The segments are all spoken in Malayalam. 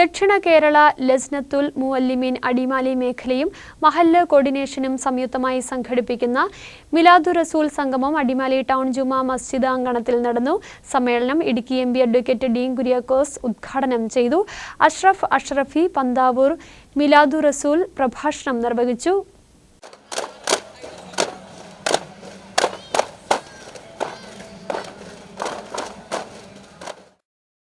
ദക്ഷിണ കേരള ലസ്നത്തുൽ മുവല്ലിമീൻ അടിമാലി മേഖലയും മഹല്ല് കോർഡിനേഷനും സംയുക്തമായി സംഘടിപ്പിക്കുന്ന മിലാദു റസൂൽ സംഗമം അടിമാലി ടൗൺ ജുമാ മസ്ജിദ് അങ്കണത്തിൽ നടന്നു. സമ്മേളനം Idukki M advocate Dean Kuriakose ഉദ്ഘാടനം ചെയ്തു. അഷ്റഫ് അഷ്റഫി പന്താവൂർ മിലാദു റസൂൽ പ്രഭാഷണം നിർവഹിച്ചു.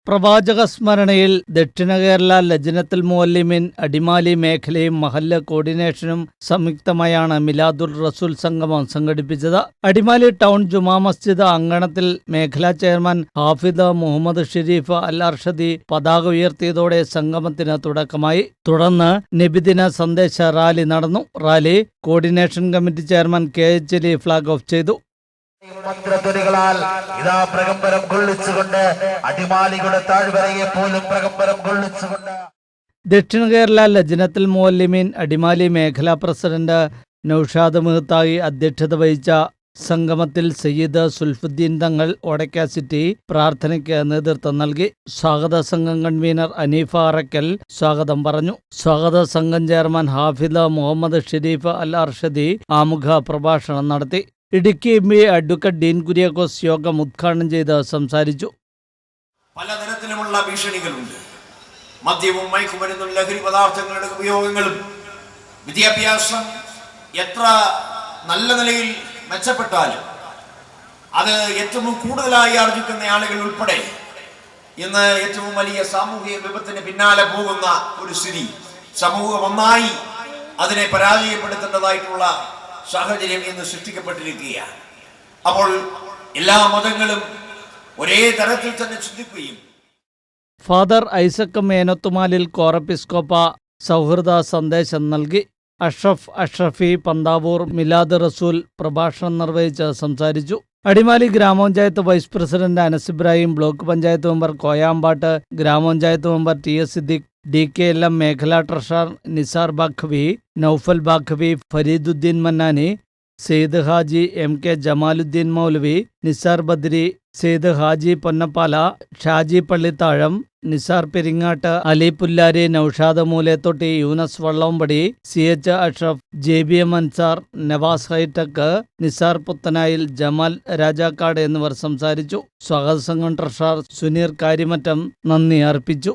പ്രവാചക സ്മരണയിൽ ദക്ഷിണ കേരള ലജ്നത്തുൽ മുവല്ലിമിൻ അടിമാലി മേഖലയും മഹല്ല കോർഡിനേഷനും സംയുക്തമായാണ് മിലാദുൽ റസൂൽ സംഗമം സംഘടിപ്പിച്ചത്. അടിമാലി ടൗൺ ജുമാ മസ്ജിദ് അങ്കണത്തിൽ മേഖലാ ചെയർമാൻ ഹാഫിദ് മുഹമ്മദ് ഷെരീഫ് അൽ അർഷദി പതാക ഉയർത്തിയതോടെ സംഗമത്തിന് തുടക്കമായി. തുടർന്ന് നബിദിന സന്ദേശ റാലി നടന്നു. Rally coordination committee chairman K H Ali flag off ചെയ്തു. മന്ത്രധ്വനികളാൽ ഇതാ പ്രകമ്പരം കൊള്ളിച്ചുകൊണ്ട് അടിമാലികളുടെ താഴ്വരയെ പോലും പ്രകമ്പരം കൊള്ളിച്ചുകൊണ്ട് ദക്ഷിണ കേരള ലജ്നത്തുൽ മുവല്ലിമീൻ അടിമാലി മേഖലാ പ്രസിഡന്റ് നൌഷാദ് മെഹ്തായി അധ്യക്ഷത വഹിച്ച സംഗമത്തിൽ സയ്യിദ് സുൽഫുദ്ദീൻ തങ്ങൾ ഓടക്ക സിറ്റി പ്രാർത്ഥനയ്ക്ക് നേതൃത്വം നൽകി. സ്വാഗത സംഘം കൺവീനർ അനീഫ അറക്കൽ സ്വാഗതം പറഞ്ഞു. സ്വാഗത സംഘം ചെയർമാൻ ഹാഫിദ് മുഹമ്മദ് ഷെരീഫ് അൽ അർഷദി ആമുഖ പ്രഭാഷണം നടത്തി. Idukki M A advocate Dean Kuriakose യോഗം ഉദ്ഘാടനം ചെയ്ത് സംസാരിച്ചു. പലതരത്തിലുമുള്ള ഭീഷണികളുണ്ട്. മദ്യവും മയക്കുമരുന്നും ലഹരി പദാർത്ഥങ്ങളുടെ ഉപയോഗങ്ങളും വിദ്യാഭ്യാസം എത്ര നല്ല നിലയിൽ മെച്ചപ്പെട്ടാലും അത് ഏറ്റവും കൂടുതലായി ആർജിക്കുന്ന ആളുകൾ ഉൾപ്പെടെ ഇന്ന് ഏറ്റവും വലിയ സാമൂഹിക വിപത്തിന് പിന്നാലെ പോകുന്ന ഒരു സ്ഥിതി. സമൂഹം ഒന്നായി അതിനെ പരാജയപ്പെടുത്തേണ്ടതായിട്ടുള്ള സാഹചര്യം ഇന്ന് സൃഷ്ടിക്കപ്പെട്ടിരിക്കുകയാണ്. അപ്പോൾ എല്ലാ മതങ്ങളും ഒരേ തരത്തിൽ തന്നെ ചിന്തിക്കുകയും ഫാദർ ഐസക് മേനത്തുമാലിൽ കോറപ്പിസ്കോപ്പ സൗഹൃദ സന്ദേശം നൽകി. അഷ്റഫ് അഷ്റഫി പന്താവൂർ മിലാദ് റസൂൽ പ്രഭാഷണം നിർവഹിച്ച് സംസാരിച്ചു. അടിമാലി ഗ്രാമപഞ്ചായത്ത് vice president Anas Ibrahim block panchayat member Koyampattu ഗ്രാമപഞ്ചായത്ത് member T S Siddique D K L M മേഖലാ treasurer Nisar Baqavi Noufal Baqavi Fariduddin Mannani Sayyid Haji M K Jamaluddin Moulavi Nisar Badri Sayyid Haji Ponnappala Shaji Pallithazham Nisar Peringattu Ali Pullari Noushad Moolethotti Yunus Vallampadi C H Ashraf J B M Ansar Navas hi tech Nisar Puthanayil Jamal Rajakkad എന്നിവർ സംസാരിച്ചു. സ്വാഗത സംഘം ട്രഷറർ സുനീർ കാര്യമറ്റം നന്ദി അർപ്പിച്ചു.